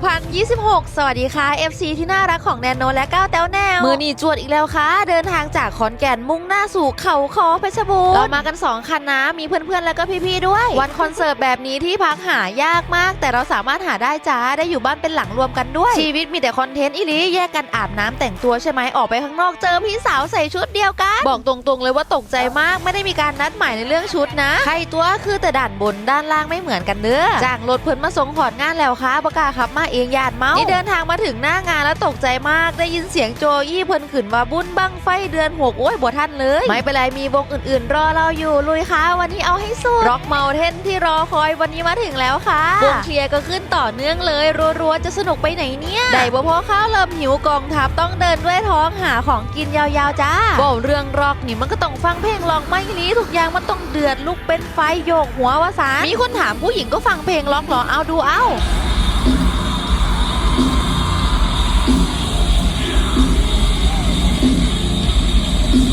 26 สวัสดีค่ะ FC ที่น่ารักของแนนโนและก้าวแต้วแนวมือนีจวดอีกแล้วค่ะ เดินทางจากขอนแก่นมุ่งหน้าสู่เขาคอเพชรบูรณ์เรามากัน 2 คันนะ มีเพื่อนๆ แล้วก็พี่ๆ ด้วย วันคอนเสิร์ตแบบนี้ที่พักหายากมาก แต่เราสามารถหาได้จ้า ได้อยู่บ้านเป็นหลังรวมกันด้วย ชีวิตมีแต่คอนเทนต์อีหลีแยกกันอาบน้ำแต่งตัวใช่ไหมออกไปข้างนอกเจอพี่สาวใส่ชุดเดียวกัน บอกตรงๆ เลยว่าตกใจมาก ไม่ได้มีการนัดหมายในเรื่องชุดนะ ใครตัวคือแต่ด่านบนด้านล่างไม่เหมือนกันเด้อจ้างรถเพิ่นมาส่งขอดงานแล้วค่ะประกล้าขับมาเองญาติเมานี่เดินทางมาถึงหน้างานแล้วตกใจมากได้ยินเสียงโจยี่เพิ่นขึ้นว่าบุญบังไฟเดือนหกโอ้ยบ่ทันเลย ไม่เป็นไรมีวงอื่นๆ รอเราอยู่ลุยค่ะ วันนี้เอาให้สุดร็อกเมาเทนที่รอคอยวันนี้มาถึงแล้วค่ะวงเคลียร์ก็ขึ้นต่อเนื่องเลยรัวๆจะสนุกไปไหนเนี่ยได้บ่พอข้าวเริ่มหิวกองทัพต้องเดินด้วยท้องหาของกินยาวๆจ้าบอกเรื่องร็อกนี่มันก็ต้องฟังเพลงร็อกไม่นี้ทุกอย่างมันต้องเดือดลุกเป็นไฟโยกหัววาสานมีคนถามผู้หญิงก็ฟังเพลงร็อกเหรอเอาดูเอา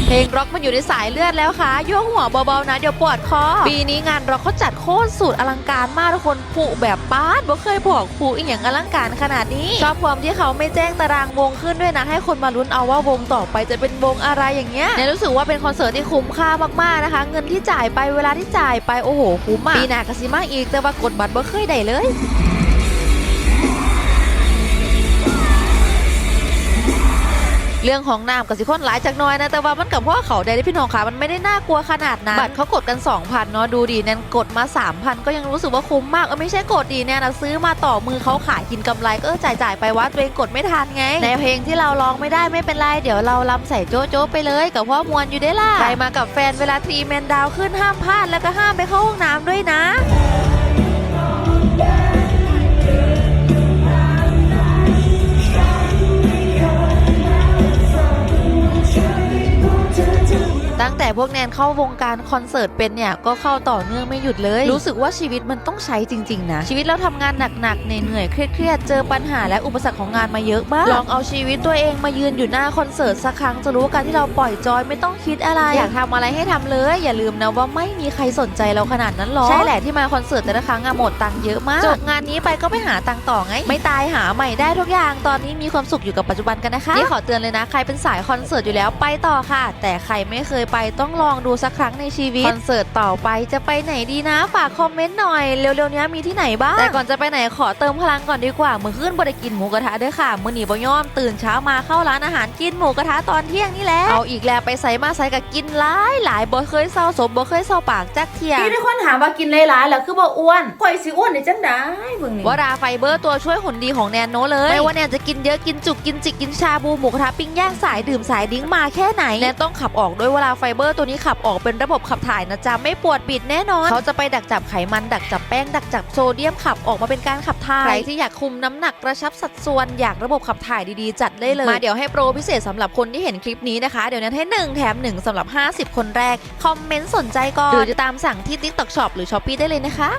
เพลงร็อกมันอยู่ในสายเลือดแล้วค่ะยั่วหัวเบาๆนะเดี๋ยวปวดคอ ปีนี้งานร็อกเขาจัดโคตรสุดอลังการมากทุกคนผูแบบป้าดบ่เคยบอกผูอีกอย่างอลังการขนาดนี้ ชอบความที่เขาไม่แจ้งตารางวงขึ้นด้วยนะ ให้คนมาลุ้นเอาว่าวงต่อไปจะเป็นวงอะไรอย่างเงี้ยเนี่ยรู้สึกว่าเป็นคอนเสิร์ตที่คุ้มค่ามากๆนะคะ เงินที่จ่ายไปเวลาที่จ่ายไปโอ้โหคุ้มมากปีหน้ากสิมาอีกแต่ว่ากดบัตรบ่เคยได้เลย เรื่องของน้ำกับสิคนหลายจากหน้อยนะ แต่ว่ามันกับพ่อเขาได้ที่พี่น้องค่ะ มันไม่ได้น่ากลัวขนาดนั้นบัตรเขากดกัน 2,000 เนาะดูดีแนนกดมา 3,000 ก็ยังรู้สึกว่าคุ้มมาก เออไม่ใช่กดดีแนนนะซื้อมาต่อมือเขาขายกินกำไรก็เออจ่ายจ่ายๆไปว่าตัวเองกดไม่ทันไง ในเพลงที่เราร้องไม่ได้ไม่เป็นไร เดี๋ยวเราลำใส่โจ๊ะโจ๊ะไปเลย กับพ่อมวลอยู่ได้ล่ะใครมากับแฟนเวลาทรีแมนดาวขึ้นห้ามพลาดแล้วก็ห้ามไปเข้าห้องน้ำด้วยนะ ตั้งแต่พวกแนนเข้าวงการคอนเสิร์ตเป็นเนี่ยก็เข้าต่อเนื่องไม่หยุดเลย รู้สึกว่าชีวิตมันต้องใช้จริงๆนะ ชีวิตเราทำงานหนักๆเหนื่อยๆเครียดๆเจอปัญหาและอุปสรรคของงานมาเยอะมากลองเอาชีวิตตัวเองมายืนอยู่หน้าคอนเสิร์ตสักครั้งจะรู้ว่าการที่เราปล่อยจอยไม่ต้องคิดอะไร อยากทำอะไรให้ทำเลย อย่าลืมนะว่าไม่มีใครสนใจเราขนาดนั้นหรอกใช่แหละที่มาคอนเสิร์ตแต่ละครั้งอะหมดตังค์เยอะมากจบงานนี้ไปก็ไปหาตังค์ต่อไง ไม่ตายหาใหม่ได้ทุกอย่างตอนนี้มีความสุขอยู่กับปัจจุบันกันนะคะนี่ขอเตือนเลยนะใครเป็นสายคอนเสิร์ตอยู่แล้วไปต่อค่ะ แต่ใครไม่เคยไปต้องลองดูสักครั้งในชีวิตคอนเสิร์ตต่อไปจะไปไหนดีนะฝากคอมเมนต์หน่อยเร็วๆนี้มีที่ไหนบ้างแต่ก่อนจะไปไหนขอเติมพลังก่อนดีกว่ามื้อขึ้นบ่ได้กินหมูกระทะเด้อค่ะมื้อนี้บ่ยอมตื่นเช้ามาเข้าร้านอาหารกินหมูกระทะตอนเที่ยงนี่แหละเอาอีกแล้วไปใส่มาใส่กับกินหลายหลายบ่เคยเศร้าสมบ่เคยเศร้าปากจักเที่ยที่ทุกคนถามว่ากินหลายๆแล้วคือบ่อ้วนข่อยสิอ้วนได้จังได้เบิ่งนี่วราไฟเบอร์ตัวช่วยหุ่นดีของแนนโนเลยไม่ว่าแนนจะกินเยอะกินจุกกินจิกกินชาบูหมูกระทะปิ้งย่างสายดื่มสายดิ้งมาแค่ไหนแนนต้องขับออกด้วยเวลาไฟเบอร์ตัวนี้ขับออกเป็นระบบขับถ่ายนะจ๊ะไม่ปวดบิดแน่นอน เขาจะไปดักจับไขมันดักจับแป้งดักจับโซเดียมขับออกมาเป็นการขับถ่ายใครที่อยากคุมน้ำหนักกระชับสัดส่วนอยากระบบขับถ่ายดีๆ จัดได้เลยมาเดี๋ยวให้โปรพิเศษสำหรับคนที่เห็นคลิปนี้นะคะเดี๋ยวแนนให้ 1 แถม 1สำหรับ 50 คนแรก คอมเมนต์สนใจก่อนหรือจะตามสั่งที่ TikTok Shop หรือ Shopee ได้เลยนะคะ